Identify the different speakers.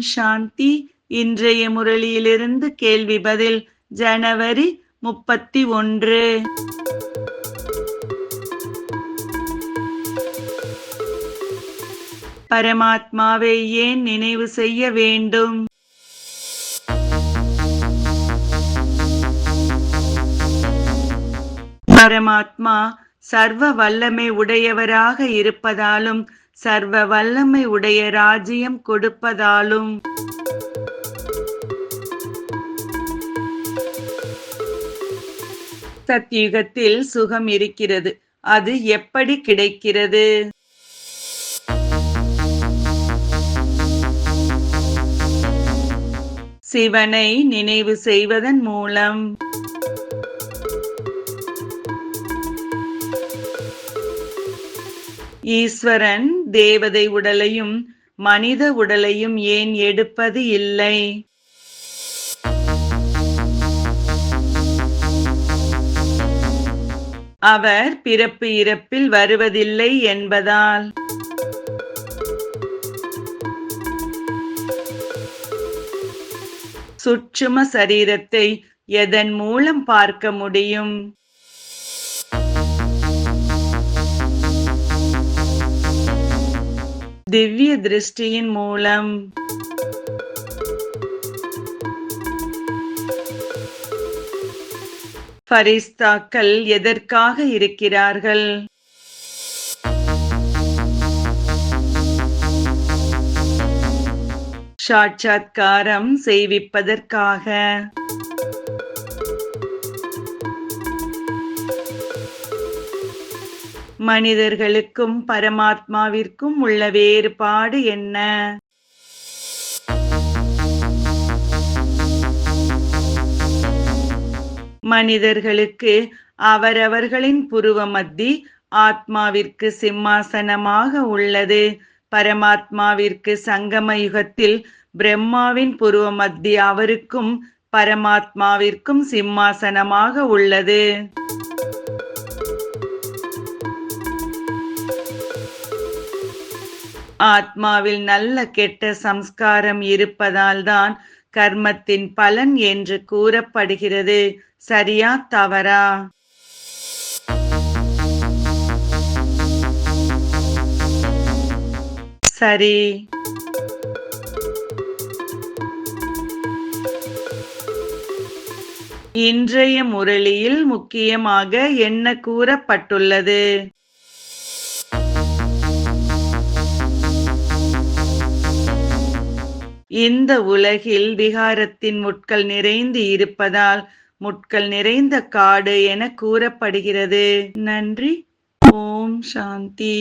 Speaker 1: சாந்தி. இன்றைய முரளியிலிருந்து கேள்வி பதில் ஜனவரி முப்பத்தி ஒன்று. பரமாத்மாவை ஏன் நினைவு செய்ய வேண்டும்? பரமாத்மா சர்வ வல்லமை உடையவராக இருப்பதாலும் சர்வ வல்லமை உடைய ராஜ்யம் கொடுப்பதாலும். சத்யுகத்தில் சுகம் இருக்கிறது. அது எப்படி கிடைக்கிறது? சிவனை நினைவு செய்வதன் மூலம். ஈஸ்வரன் தேவதை உடலையும் மனித உடலையும் ஏன் எடுப்பது இல்லை? அவர் பிறப்பு இறப்பில் வருவதில்லை என்பதால். சுற்றும சரீரத்தை எதன் மூலம் பார்க்க முடியும்? திவ்ய திருஷ்டியின் மூலம். ஃபரிஸ்தாக்கள் எதற்காக இருக்கிறார்கள்? சாட்சாத்காரம் செய்விப்பதற்காக. மனிதர்களுக்கும் பரமாத்மாவிற்கும் உள்ள வேறுபாடு என்ன? மனிதர்களுக்கு அவரவர்களின் புருவ மத்தி ஆத்மாவிற்கு சிம்மாசனமாக உள்ளது. பரமாத்மாவிற்கு சங்கம யுகத்தில் பிரம்மாவின் புருவ மத்தி அவருக்கும் பரமாத்மாவிற்கும் சிம்மாசனமாக உள்ளது. ஆத்மாவில் நல்ல கெட்ட சம்ஸ்காரம் இருப்பதால் தான் கர்மத்தின் பலன் என்று கூறப்படுகிறது. சரியா தவறா? சரி. இன்றைய முரளியில் முக்கியமாக என்ன கூறப்பட்டுள்ளது? இந்த உலகில் விகாரத்தின் முட்கள் நிறைந்து இருப்பதால் முட்கள் நிறைந்த காடு என கூறப்படுகிறது. நன்றி. ஓம் சாந்தி.